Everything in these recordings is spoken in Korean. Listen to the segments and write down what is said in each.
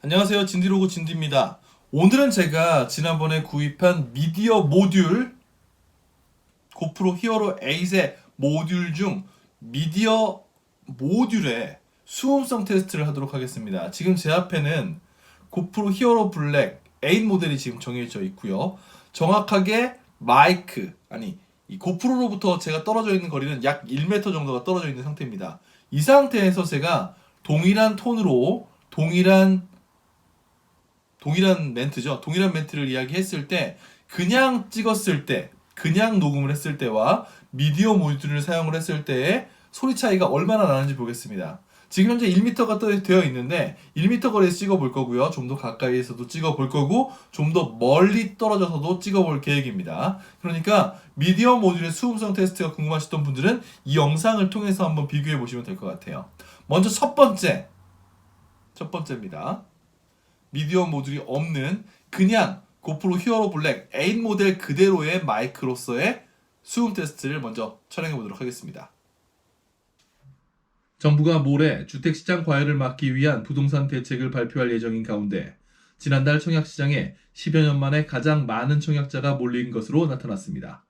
안녕하세요. 진디로고 진디입니다. 오늘은 제가 지난번에 구입한 미디어 모듈 고프로 히어로 8의 모듈 중 미디어 모듈의 수음성 테스트를 하도록 하겠습니다. 지금 제 앞에는 고프로 히어로 블랙 8 모델이 지금 정해져 있고요. 정확하게 마이크 아니 이 고프로로부터 제가 떨어져 있는 거리는 약 1m 정도가 떨어져 있는 상태입니다. 이 상태에서 제가 동일한 톤으로 동일한 동일한 멘트죠. 동일한 멘트를 이야기했을 때 그냥 찍었을 때 그냥 녹음을 했을 때와 미디어 모듈을 사용을 했을 때의 소리 차이가 얼마나 나는지 보겠습니다. 지금 현재 1m가 떠- 되어 있는데 1m 거리에서 찍어 볼 거고요. 좀 더 가까이에서도 찍어 볼 거고 좀 더 멀리 떨어져서도 찍어 볼 계획입니다. 그러니까 미디어 모듈의 수음성 테스트가 궁금하셨던 분들은 이 영상을 통해서 한번 비교해 보시면 될 것 같아요. 먼저 첫 번째 첫 번째입니다. 미디어 모듈이 없는 그냥 고프로 히어로 블랙 8 모델 그대로의 마이크로서의 수음 테스트를 먼저 촬영해 보도록 하겠습니다. 정부가 모레 주택시장 과열을 막기 위한 부동산 대책을 발표할 예정인 가운데 지난달 청약시장에 10여 년 만에 가장 많은 청약자가 몰린 것으로 나타났습니다.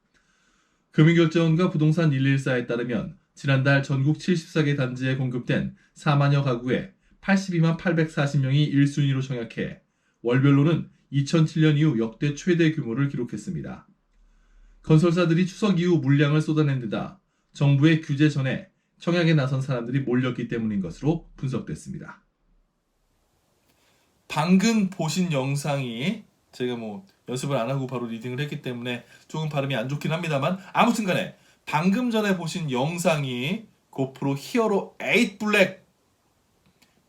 금융결제원과 부동산 114에 따르면 지난달 전국 74개 단지에 공급된 4만여 가구에 82만 840명이 1순위로 청약해 월별로는 2007년 이후 역대 최대 규모를 기록했습니다. 건설사들이 추석 이후 물량을 쏟아낸 데다 정부의 규제 전에 청약에 나선 사람들이 몰렸기 때문인 것으로 분석됐습니다. 방금 보신 영상이 제가 뭐 연습을 안 하고 바로 리딩을 했기 때문에 조금 발음이 안 좋긴 합니다만 아무튼 간에 방금 전에 보신 영상이 고프로 히어로 8 블랙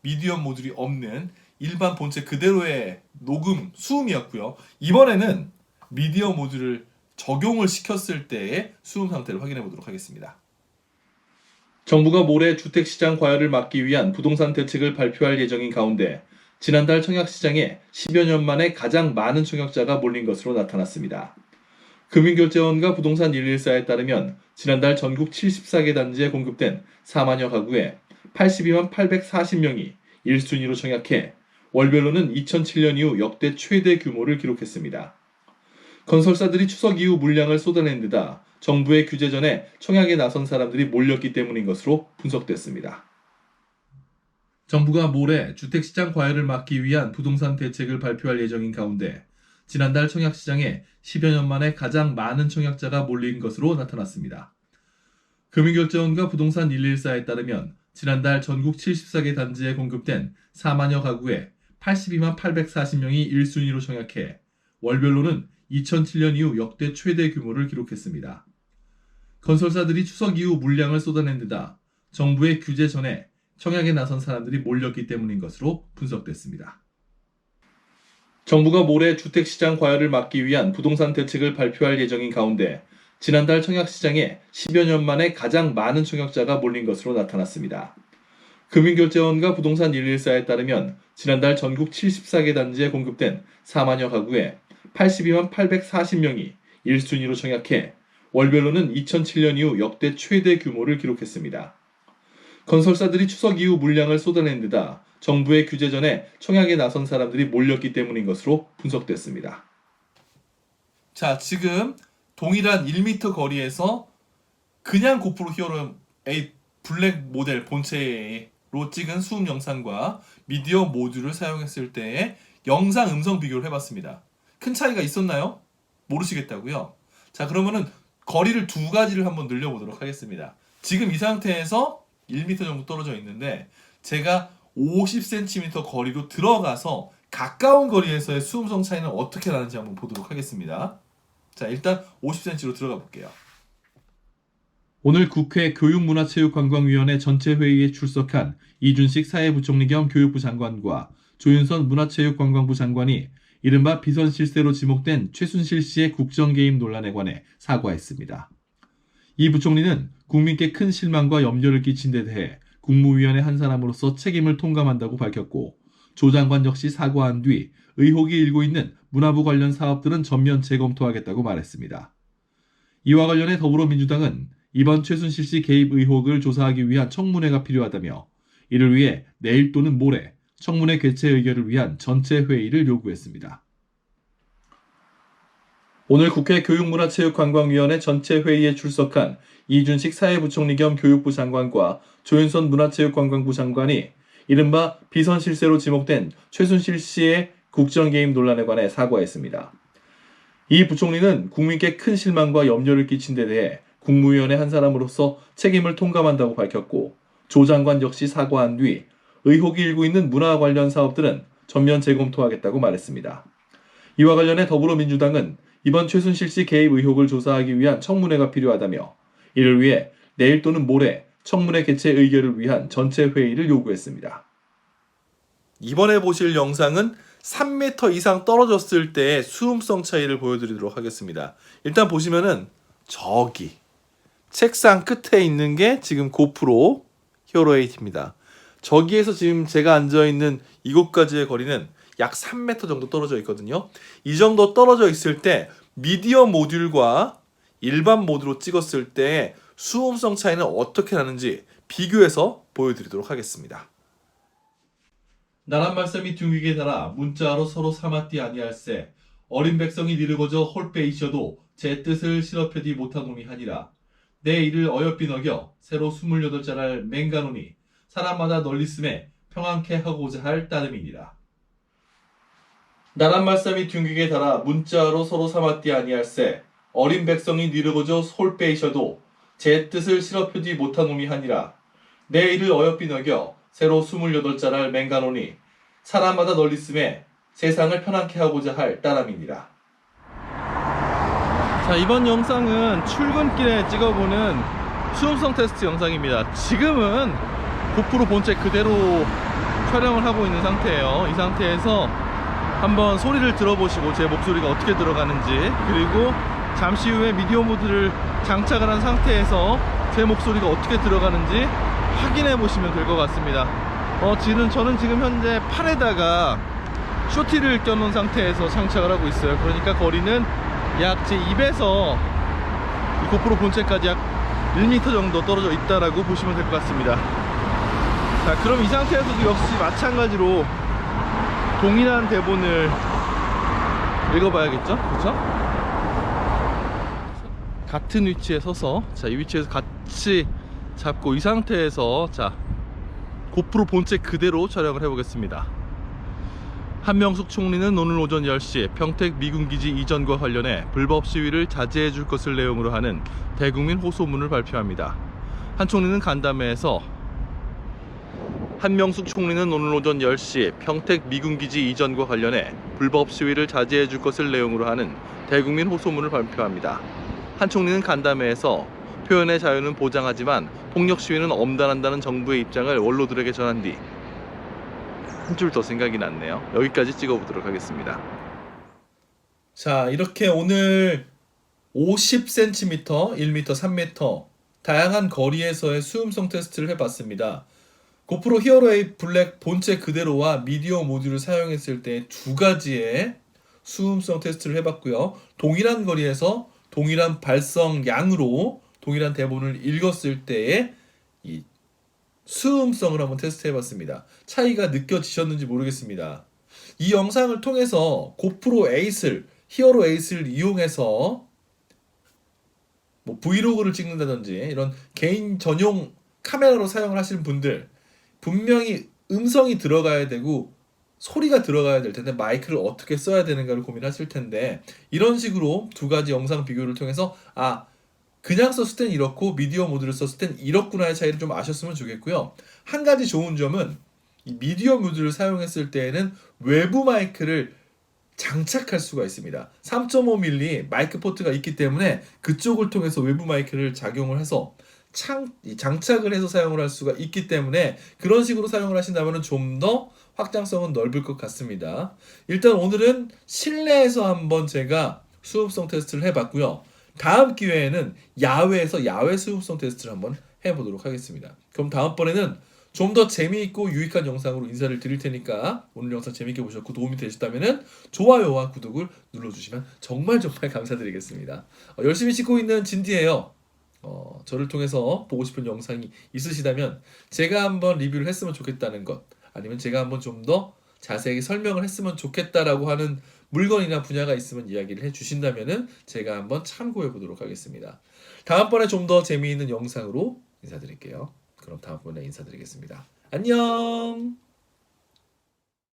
미디어 모듈이 없는 일반 본체 그대로의 녹음 수음이었고요. 이번에는 미디어 모듈을 적용을 시켰을 때의 수음 상태를 확인해 보도록 하겠습니다. 정부가 모레 주택시장 과열을 막기 위한 부동산 대책을 발표할 예정인 가운데 지난달 청약시장에 10여 년 만에 가장 많은 청약자가 몰린 것으로 나타났습니다. 금융결제원과 부동산 114에 따르면 지난달 전국 74개 단지에 공급된 4만여 가구에 82만 840명이 1순위로 청약해 월별로는 2007년 이후 역대 최대 규모를 기록했습니다. 건설사들이 추석 이후 물량을 쏟아낸 데다 정부의 규제 전에 청약에 나선 사람들이 몰렸기 때문인 것으로 분석됐습니다. 정부가 모레 주택시장 과열을 막기 위한 부동산 대책을 발표할 예정인 가운데 지난달 청약시장에 10여 년 만에 가장 많은 청약자가 몰린 것으로 나타났습니다. 금융결제원과 부동산 114에 따르면 지난달 전국 74개 단지에 공급된 4만여 가구에 82만 840명이 1순위로 청약해 월별로는 2007년 이후 역대 최대 규모를 기록했습니다. 건설사들이 추석 이후 물량을 쏟아낸 데다 정부의 규제 전에 청약에 나선 사람들이 몰렸기 때문인 것으로 분석됐습니다. 정부가 모레 주택시장 과열을 막기 위한 부동산 대책을 발표할 예정인 가운데 지난달 청약시장에 10여 년 만에 가장 많은 청약자가 몰린 것으로 나타났습니다. 금융결제원과 부동산 114에 따르면 지난달 전국 74개 단지에 공급된 4만여 가구에 82만 840명이 1순위로 청약해 월별로는 2007년 이후 역대 최대 규모를 기록했습니다. 건설사들이 추석 이후 물량을 쏟아낸 데다 정부의 규제 전에 청약에 나선 사람들이 몰렸기 때문인 것으로 분석됐습니다. 자, 지금 동일한 1m 거리에서 그냥 고프로 히어로 8 블랙 모델 본체로 찍은 수음 영상과 미디어 모듈을 사용했을 때의 영상 음성 비교를 해봤습니다. 큰 차이가 있었나요? 모르시겠다고요? 자, 그러면은 거리를 두 가지를 한번 늘려보도록 하겠습니다. 지금 이 상태에서 1m 정도 떨어져 있는데 제가 50cm 거리로 들어가서 가까운 거리에서의 수음성 차이는 어떻게 나는지 한번 보도록 하겠습니다. 자, 일단 50cm로 들어가 볼게요. 오늘 국회 교육문화체육관광위원회 전체 회의에 출석한 이준식 사회부총리 겸 교육부 장관과 조윤선 문화체육관광부 장관이 이른바 비선 실세로 지목된 최순실 씨의 국정 개입 논란에 관해 사과했습니다. 이 부총리는 국민께 큰 실망과 염려를 끼친 데 대해 국무위원회 한 사람으로서 책임을 통감한다고 밝혔고 조 장관 역시 사과한 뒤 의혹이 일고 있는 문화부 관련 사업들은 전면 재검토하겠다고 말했습니다. 이와 관련해 더불어민주당은 이번 최순실 씨 개입 의혹을 조사하기 위한 청문회가 필요하다며 이를 위해 내일 또는 모레 청문회 개최 의결을 위한 전체 회의를 요구했습니다. 오늘 국회 교육문화체육관광위원회 전체 회의에 출석한 이준식 사회부총리 겸 교육부 장관과 조윤선 문화체육관광부 장관이 이른바 비선 실세로 지목된 최순실 씨의 국정개입 논란에 관해 사과했습니다. 이 부총리는 국민께 큰 실망과 염려를 끼친 데 대해 국무위원회 한 사람으로서 책임을 통감한다고 밝혔고 조 장관 역시 사과한 뒤 의혹이 일고 있는 문화 관련 사업들은 전면 재검토하겠다고 말했습니다. 이와 관련해 더불어민주당은 이번 최순실 씨 개입 의혹을 조사하기 위한 청문회가 필요하다며 이를 위해 내일 또는 모레 청문회 개최 의결을 위한 전체 회의를 요구했습니다. 이번에 보실 영상은 3m 이상 떨어졌을 때의 수음성 차이를 보여드리도록 하겠습니다. 일단 보시면은 저기 책상 끝에 있는 게 지금 고프로 히어로 8입니다. 저기에서 지금 제가 앉아 있는 이곳까지의 거리는 약 3m 정도 떨어져 있거든요. 이 정도 떨어져 있을 때 미디어 모듈과 일반 모드로 찍었을 때 수음성 차이는 어떻게 나는지 비교해서 보여드리도록 하겠습니다. 나란 말씀이 둥기게 달아 문자로 서로 삼았디 아니할세. 어린 백성이 니르거져 홀빼이셔도 제 뜻을 실업해디 못하노니 하니라. 내 이를 어여삐 어겨 새로 스물여덟 자랄 맹가노니 사람마다 널리씀에 평안케 하고자 할 따름이니라. 나란 말씀이 둥기게 달아 문자로 서로 삼았디 아니할세. 어린 백성이 니르거져 홀빼이셔도 제 뜻을 실업하지 못하노니 하니라. 내 이를 어여삐 어겨 새로 스물여덟 자랄 맹가노니 사람마다 널리씀에 세상을 편안케 하고자 할 따람이니라. 자 이번 영상은 출근길에 찍어보는 수음성 테스트 영상입니다. 지금은 고프로 본체 그대로 촬영을 하고 있는 상태예요. 이 상태에서 한번 소리를 들어보시고 제 목소리가 어떻게 들어가는지 그리고 잠시 후에 미디어 모드를 장착을 한 상태에서 제 목소리가 어떻게 들어가는지 확인해 보시면 될 것 같습니다. 어, 지금 저는 지금 현재 팔에다가 쇼티를 껴놓은 상태에서 장착을 하고 있어요. 그러니까 거리는 약 제 입에서 이 고프로 본체까지 약 1m 정도 떨어져 있다라고 보시면 될 것 같습니다. 자, 그럼 이 상태에서도 역시 마찬가지로 동일한 대본을 읽어봐야겠죠? 그렇죠? 같은 위치에 서서 자, 이 위치에서 같이 잡고 이 상태에서 자 고프로 본체 그대로 촬영을 해보겠습니다. 한명숙 총리는 오늘 오전 10시 평택 미군기지 이전과 관련해 불법 시위를 자제해 줄 것을 내용으로 하는 대국민 호소문을 발표합니다. 한 총리는 간담회에서 한명숙 총리는 오늘 오전 10시 평택 미군기지 이전과 관련해 불법 시위를 자제해 줄 것을 내용으로 하는 대국민 호소문을 발표합니다. 한 총리는 간담회에서 표현의 자유는 보장하지만 폭력 시위는 엄단한다는 정부의 입장을 원로들에게 전한 뒤 한 줄 더 생각이 났네요. 여기까지 찍어보도록 하겠습니다. 자, 이렇게 오늘 50cm, 1m, 3m 다양한 거리에서의 수음성 테스트를 해봤습니다. 고프로 히어로 8 블랙 본체 그대로와 미디어 모듈을 사용했을 때 두 가지의 수음성 테스트를 해봤고요. 동일한 거리에서 동일한 발성 양으로 동일한 대본을 읽었을 때의 이 수음성을 한번 테스트해 봤습니다. 차이가 느껴지셨는지 모르겠습니다. 이 영상을 통해서 고프로 에이스를 히어로 에이스를 이용해서 뭐 브이로그를 찍는다든지 이런 개인 전용 카메라로 사용을 하시는 분들 분명히 음성이 들어가야 되고 소리가 들어가야 될 텐데 마이크를 어떻게 써야 되는가를 고민하실 텐데 이런 식으로 두 가지 영상 비교를 통해서 아 그냥 썼을 땐 이렇고 미디어 모드를 썼을 땐 이렇구나의 차이를 좀 아셨으면 좋겠고요. 한 가지 좋은 점은 이 미디어 모드를 사용했을 때에는 외부 마이크를 장착할 수가 있습니다. 3.5mm 마이크 포트가 있기 때문에 그쪽을 통해서 외부 마이크를 작용을 해서 창, 장착을 해서 사용을 할 수가 있기 때문에 그런 식으로 사용을 하신다면 좀 더 확장성은 넓을 것 같습니다. 일단 오늘은 실내에서 한번 제가 수음성 테스트를 해봤고요. 다음 기회에는 야외에서 야외 수음성 테스트를 한번 해보도록 하겠습니다. 그럼 다음번에는 좀 더 재미있고 유익한 영상으로 인사를 드릴 테니까 오늘 영상 재밌게 보셨고 도움이 되셨다면 좋아요와 구독을 눌러주시면 정말 정말 감사드리겠습니다. 어, 열심히 찍고 있는 진디예요. 어, 저를 통해서 보고 싶은 영상이 있으시다면 제가 한번 리뷰를 했으면 좋겠다는 것 아니면 제가 한번 좀 더 자세하게 설명을 했으면 좋겠다라고 하는 물건이나 분야가 있으면 이야기를 해 주신다면은 제가 한번 참고해 보도록 하겠습니다. 다음번에 좀 더 재미있는 영상으로 인사드릴게요. 그럼 다음번에 인사드리겠습니다. 안녕!